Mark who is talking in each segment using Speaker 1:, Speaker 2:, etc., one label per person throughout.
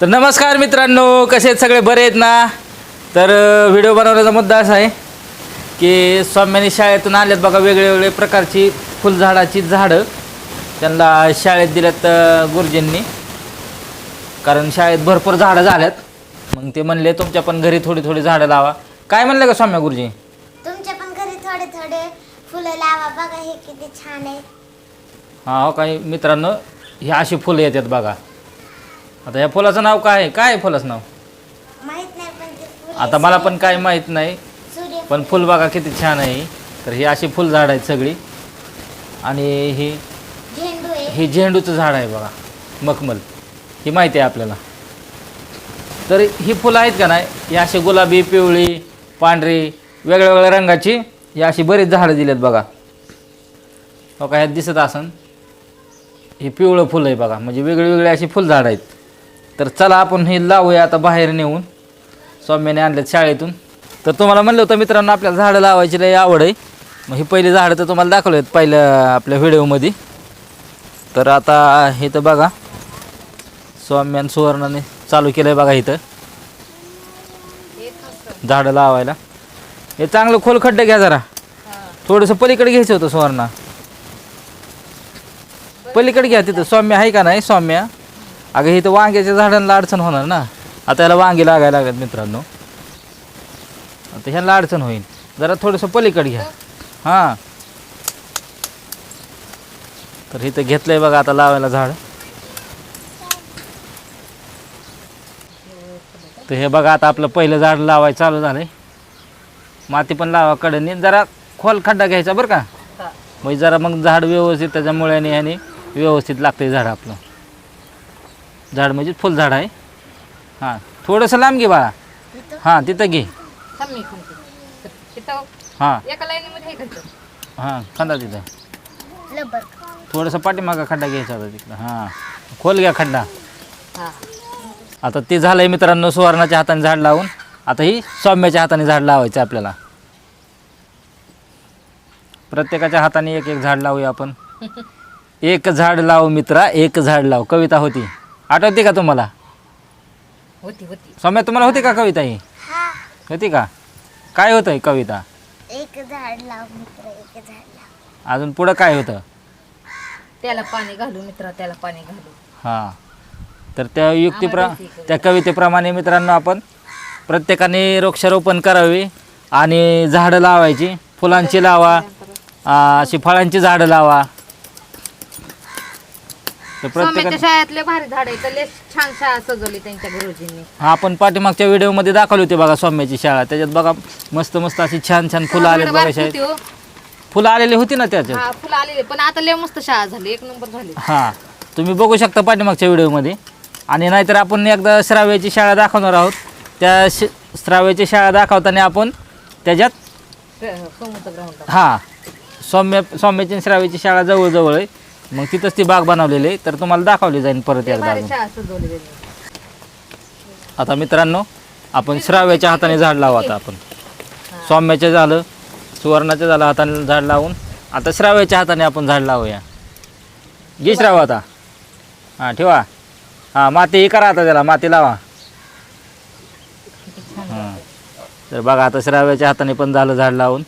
Speaker 1: तर नमस्कार मित्रांनो कसे आहेत सगळे? बरे आहेत ना? तर व्हिडिओ बनवण्याचा मुद्दा असा आहे की स्वाम्याने शाळेतून आल्यात बघा वेगळे वेगळे प्रकारची फुलझाडाची झाडं. त्यांना शाळेत दिल्यात गुरुजींनी. कारण शाळेत भरपूर झाडं झाल्यात. मग ते म्हणले तुमच्या पण घरी थोडी थोडी झाडं लावा. काय म्हणले का स्वाम्या गुरुजी?
Speaker 2: तुमच्या पण घरी थोडे थोडे फुलं लावा बघा हे किती छान आहे.
Speaker 1: हा हो काही मित्रांनो ही अशी फुलं येतात बघा. आता या फुलाचं नाव काय आहे? काय आहे फुलाचं नाव?
Speaker 2: माहीत नाही पण ते फुल
Speaker 1: आता मला पण काय माहीत नाही
Speaker 2: सूर्य.
Speaker 1: पण फुल बघा किती छान आहे तर ही अशी फुलझाड आहेत सगळी. आणि ही
Speaker 2: झेंडू आहे.
Speaker 1: हे झेंडूचं झाड आहे बघा मखमल. ही माहिती आहे आपल्याला. तर ही फुलं आहेत का नाही? ही अशी गुलाबी पिवळी पांढरी वेगळ्या वेगळ्या रंगाची ही अशी बरीच झाडं दिलेत बघा. हो का ह्यात दिसत असन. ही पिवळं फुलं आहे बघा म्हणजे वेगळी वेगळी अशी फुलझाडं आहेत. तर चला आपण हे लावूया आता बाहेर नेऊन. सौम्याने आणलेत शाळेतून. तर तुम्हाला म्हणलं होतं मित्रांनो आपल्याला झाडं लावायची लई आवड आहे. मग ही पहिली झाडं तर तुम्हाला दाखवले आहेत पहिल्या आपल्या व्हिडिओमध्ये. तर आता हे तर बघा सौम्यान सुवर्णाने चालू केलं आहे बघा इथं. झाडं लावायला. हे चांगलं खोल खड्डे घ्या जरा. थोडंसं पलीकडे घ्यायचं होतं सुवर्णा. पलीकडे घ्या तिथं. सौम्य आहे का नाही? सौम्या अगं इथं वांग्याच्या झाडांना अडचण होणार ना. आता याला वांगी लागायला लागत मित्रांनो. आता ह्याला अडचण होईल. जरा थोडंसं पलीकडे घ्या. हां. तर इथं घेतलंय बघा आता लावायला झाड. तर हे बघा आता आपलं पहिलं झाड लावायचं चालू झालंय. माती पण लावा कडनी. जरा खोल खड्डा घ्यायचा बरं का. म्हणजे जरा मग झाड व्यवस्थित त्याच्यामुळे आणि ह्याने व्यवस्थित लागतंय झाड आपलं. झाड म्हणजे फुलझाड आहे. हां थोडंसं लांब घे बाळा. हां तिथं घे.
Speaker 3: थांब मी
Speaker 1: हां.
Speaker 3: एका लाईनीमध्ये हे करतो.
Speaker 1: हां खड्डा तिथं.
Speaker 2: लबर.
Speaker 1: थोडंसं पाठीमागा खड्डा घ्यायचा होता तिकडं. हां खोल घ्या खड्डा.
Speaker 3: हा.
Speaker 1: आता ते झालंय मित्रांनो सुवर्णाच्या हाताने झाड लावून. आता ही सौम्याच्या हाताने झाड लावायचं आहे आपल्याला. प्रत्येकाच्या हाताने एक एक झाड लावूया आपण. एक झाड लाव मित्रा एक झाड लाव. कविता होती. आठवते का तुम्हाला?
Speaker 3: होती होती.
Speaker 1: सौम्या तुम्हाला होती का कविता ही?
Speaker 2: हा.
Speaker 1: होती का? काय होतं ही कविता?
Speaker 2: एक झाड लाव मित्र एक झाड लाव.
Speaker 1: अजून पुढं काय होतं?
Speaker 3: त्याला पाणी घालू मित्रा त्याला पाणी घालू.
Speaker 1: हां. तर त्या युक्तीप्र त्या कवितेप्रमाणे मित्रांनो आपण प्रत्येकाने वृक्षारोपण करावे आणि झाडं लावायची. फुलांची लावा आ, अशी फळांची झाडं लावा. तर
Speaker 3: सौम्याच्या
Speaker 1: प्रत्येकाने
Speaker 3: शाळेतले भारी झाड आहे तर लय छान शाळा सजवली त्यांच्या गुरुजींनी.
Speaker 1: हा आपण पाठीमागच्या व्हिडिओमध्ये दाखवली होती बघा सौम्याची शाळा. त्याच्यात बघा मस्त मस्त अशी छान छान फुलं आलेत बघा शाळेत
Speaker 3: होती हो.
Speaker 1: फुलं आलेली होती ना त्याच्यात?
Speaker 3: हा फुलं आलेले. पण आता लय मस्त शाळा झाली. एक नंबर झाली.
Speaker 1: हां तुम्ही बघू शकता पाठीमागच्या व्हिडिओमध्ये. आणि नाहीतर आपण एकदा श्राव्याची शाळा दाखवणार आहोत. त्या श श्राव्याची शाळा दाखवताना आपण त्याच्यात
Speaker 3: ग्राउंड
Speaker 1: हां सौम्य सौम्याची आणि श्राव्याची शाळा जवळजवळ आहे. मग तिथंच ती बाग बनवलेली आहे. तर तुम्हाला दाखवली जाईल परत एकदा अजून आता मित्रांनो आपण श्राव्याच्या हाताने झाड लावू आता आपण. सौम्याचं झालं सुवर्णाचं झालं हाताने झाड लावून. आता श्राव्याच्या हाताने आपण झाड लावूया. घे श्राव आता. हां ठेवा. हां माती हे करा आता त्याला माती लावा. हां. तर बघा आता श्राव्याच्या हाताने पण झालं झाड लावून.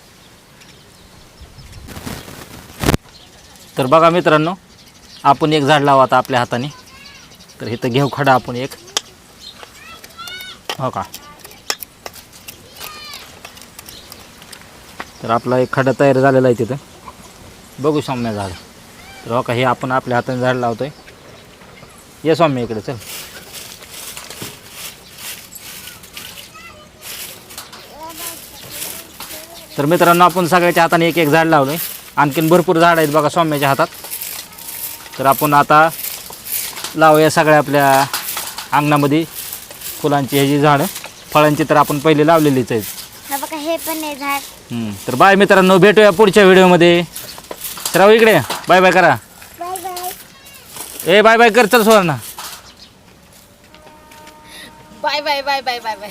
Speaker 1: तर बघा मित्रांनो आपण एक झाड लावा आता आपल्या हाताने. तर इथं घेऊ खडा आपण एक. हो का? तर आपला एक खडा तयार झालेला आहे तिथं. बघू सौम्य झाड. तर हो का हे आपण आपल्या हाताने झाड लावतो आहे ये सौम्य इकडे चल. तर मित्रांनो आपण सगळ्याच्या हाताने एक एक झाड लावलं आहे आणखीन भरपूर झाड आहेत बघा सौम्याच्या हातात. तर आपण आता लावूया सगळ्या आपल्या अंगणामध्ये फुलांची ह्याची झाडं फळांची तर आपण पहिले लावलेलीच आहेत.
Speaker 2: हा बघा हे पण आहे झाड.
Speaker 1: हम्म, तर बाय मित्रांनो भेटूया पुढच्या व्हिडिओमध्ये. तर इकडे बाय बाय करा.
Speaker 2: Bye bye.
Speaker 1: ए बाय बाय कर चल Suvarna.
Speaker 3: Bye bye bye bye bye bye.